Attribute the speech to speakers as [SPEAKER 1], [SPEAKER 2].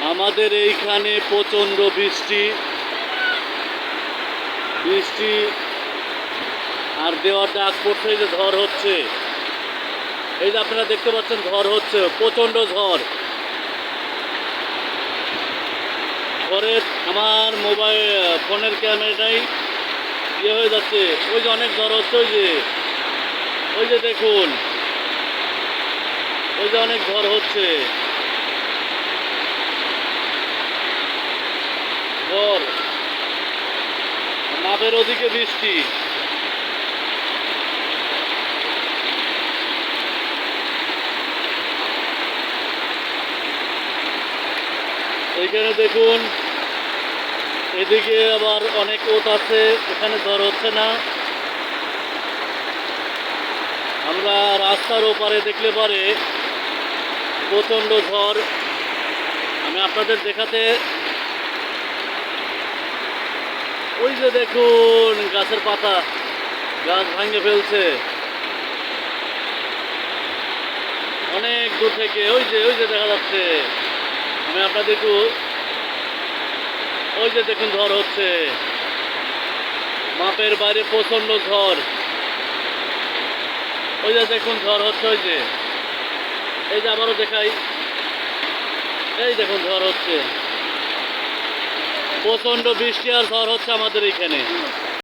[SPEAKER 1] আমাদের এইখানে প্রচণ্ড বৃষ্টি। বৃষ্টি আর দেওয়ার ডাক পড়ছে যে ঝড় হচ্ছে। এই যে আপনারা দেখতে পাচ্ছেন ঝড় হচ্ছে, প্রচণ্ড ঝড়। ঝড়ে আমার মোবাইল, ফোনের ক্যামেরাটাই ইয়ে হয়ে যাচ্ছে। ওই যে অনেক ঝড় হচ্ছে, ওই যে ওই যে দেখুন। ওই যে অনেক ঝড় হচ্ছে ঝড় মাপের ওদিকে বৃষ্টি এইখানে দেখুন, এদিকে আবার অনেক ওত আছে, এখানে ঝড় হচ্ছে না। আমরা রাস্তার ওপারে দেখলে পারে প্রচণ্ড ঝড়। আমি আপনাদের দেখাতে ওই যে দেখুন, গাছের পাতা। গাছ ভাঙে ফেলছে। অনেক দূর থেকে, ওই যে ওই যে দেখা যাচ্ছে। আমি আপনাদের একটু, ওই যে দেখুন ঝড় হচ্ছে। মাপের বাইরে প্রচণ্ড ঝড়। ওই যে দেখুন ঝড় হচ্ছে, ওই যে। এই যে আবারও দেখাই। এই দেখুন ঝড় হচ্ছে। প্রচণ্ড বৃষ্টি আর ঝড় হচ্ছে আমাদের এখানে।